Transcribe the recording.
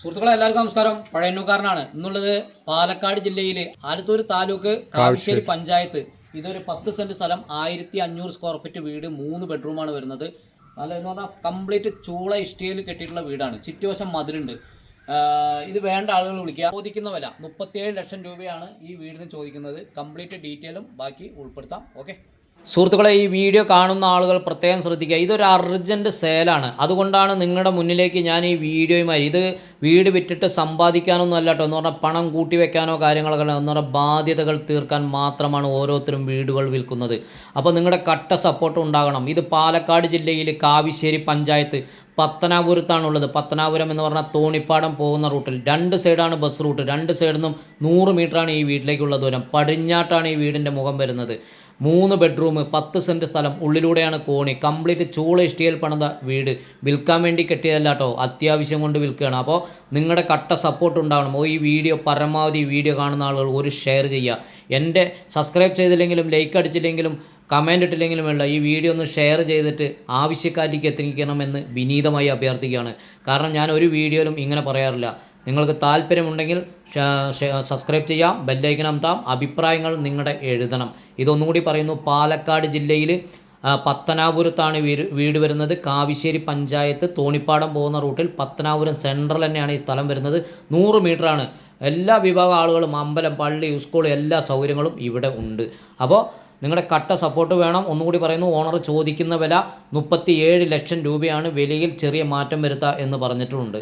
സുഹൃത്തുക്കളെ എല്ലാവർക്കും നമസ്കാരം. പഴയന്നൂക്കാരനാണ് ഇന്നുള്ളത് പാലക്കാട് ജില്ലയിലെ ആലത്തൂർ താലൂക്ക് കാവശ്ശേരി പഞ്ചായത്ത്. ഇതൊരു പത്ത് സെന്റ് സ്ഥലം ആയിരത്തി അഞ്ഞൂറ് സ്ക്വയർ ഫീറ്റ് വീട് മൂന്ന് ബെഡ്റൂമാണ് വരുന്നത്. നല്ല എന്ന് പറഞ്ഞാൽ കംപ്ലീറ്റ് ചൂള ഇഷ്ടികയിൽ കെട്ടിയിട്ടുള്ള വീടാണ്. ചുറ്റുവശം മതിലുണ്ട്. ഇത് വേണ്ട ആളുകൾ വിളിക്കുക. ചോദിക്കുന്ന വില മുപ്പത്തിയേഴ് ലക്ഷം രൂപയാണ് ഈ വീടിന് ചോദിക്കുന്നത്. കംപ്ലീറ്റ് ഡീറ്റെയിലും ബാക്കി ഉൾപ്പെടുത്താം. ഓക്കെ സുഹൃത്തുക്കളെ ഈ വീഡിയോ കാണുന്ന ആളുകൾ പ്രത്യേകം ശ്രദ്ധിക്കുക. ഇതൊരു അർജന്റ് സെയിലാണ് അതുകൊണ്ടാണ് നിങ്ങളുടെ മുന്നിലേക്ക് ഞാൻ ഈ വീഡിയോയുമായി ഇത് വീട് വിറ്റിട്ട് സമ്പാദിക്കാനൊന്നും അല്ല കേട്ടോ എന്ന് പറഞ്ഞാൽ പണം കൂട്ടി വെക്കാനോ കാര്യങ്ങളൊക്കെ എന്ന് പറഞ്ഞാൽ ബാധ്യതകൾ തീർക്കാൻ മാത്രമാണ് ഓരോരുത്തരും വീടുകൾ വിൽക്കുന്നത്. അപ്പോൾ നിങ്ങളുടെ കട്ട സപ്പോർട്ട് ഉണ്ടാകണം. ഇത് പാലക്കാട് ജില്ലയിൽ കാവിശ്ശേരി പഞ്ചായത്ത് പത്തനാപുരത്താണുള്ളത്. പത്തനാപുരം എന്ന് പറഞ്ഞാൽ തോണിപ്പാടം പോകുന്ന റൂട്ടിൽ. രണ്ട് സൈഡാണ് ബസ് റൂട്ട് രണ്ട് സൈഡിൽ നിന്നും നൂറ് മീറ്ററാണ് ഈ വീട്ടിലേക്കുള്ള ദൂരം. പടിഞ്ഞാട്ടാണ് ഈ വീടിന്റെ മുഖം വരുന്നത്. മൂന്ന് ബെഡ്റൂം പത്ത് സെന്റ് സ്ഥലം. ഉള്ളിലൂടെയാണ് കോണി. കംപ്ലീറ്റ് ചൂള ഇഷ്ടികയിൽ പണിത വീട്. വിൽക്കാൻ വേണ്ടി കെട്ടിയതല്ല കേട്ടോ അത്യാവശ്യം കൊണ്ട് വിൽക്കുകയാണ്. അപ്പോൾ നിങ്ങളുടെ കട്ട സപ്പോർട്ട് ഉണ്ടാവണം. ഈ വീഡിയോ പരമാവധി വീഡിയോ കാണുന്ന ആളുകൾ ഒരു ഷെയർ ചെയ്യുക എന്റെ സബ്സ്ക്രൈബ് ചെയ്തില്ലെങ്കിലും ലൈക്ക് അടിച്ചില്ലെങ്കിലും കമന്റ് ഇട്ടില്ലെങ്കിലും വേണ്ട ഈ വീഡിയോ ഒന്ന് ഷെയർ ചെയ്തിട്ട് ആവശ്യക്കാരിലേക്ക് എത്തിക്കണമെന്ന് വിനീതമായി അഭ്യർത്ഥിക്കുകയാണ്. കാരണം ഞാൻ ഒരു വീഡിയോയിലും ഇങ്ങനെ പറയാറില്ല. നിങ്ങൾക്ക് താല്പര്യമുണ്ടെങ്കിൽ സബ്സ്ക്രൈബ് ചെയ്യാം ബെല്ലൈക്കൻ അമർത്താം അഭിപ്രായങ്ങൾ നിങ്ങളുടെ എഴുതണം. ഇതൊന്നുകൂടി പറയുന്നു പാലക്കാട് ജില്ലയിൽ പത്തനാപുരത്താണ് വീട് വരുന്നത്. കാവിശ്ശേരി പഞ്ചായത്ത് തോണിപ്പാടം പോകുന്ന റൂട്ടിൽ പത്തനാപുരം സെൻട്രൽ തന്നെയാണ് ഈ സ്ഥലം വരുന്നത്. നൂറ് മീറ്ററാണ്. എല്ലാ വിഭാഗം ആളുകളും അമ്പലം പള്ളി സ്കൂൾ എല്ലാ സൗകര്യങ്ങളും ഇവിടെ ഉണ്ട്. അപ്പോൾ നിങ്ങളുടെ കട്ട സപ്പോർട്ട് വേണം. ഒന്നുകൂടി പറയുന്നു ഓണർ ചോദിക്കുന്ന വില മുപ്പത്തി ഏഴ് ലക്ഷം രൂപയാണ്. വിലയിൽ ചെറിയ മാറ്റം വരുത്തുക എന്ന് പറഞ്ഞിട്ടുമുണ്ട്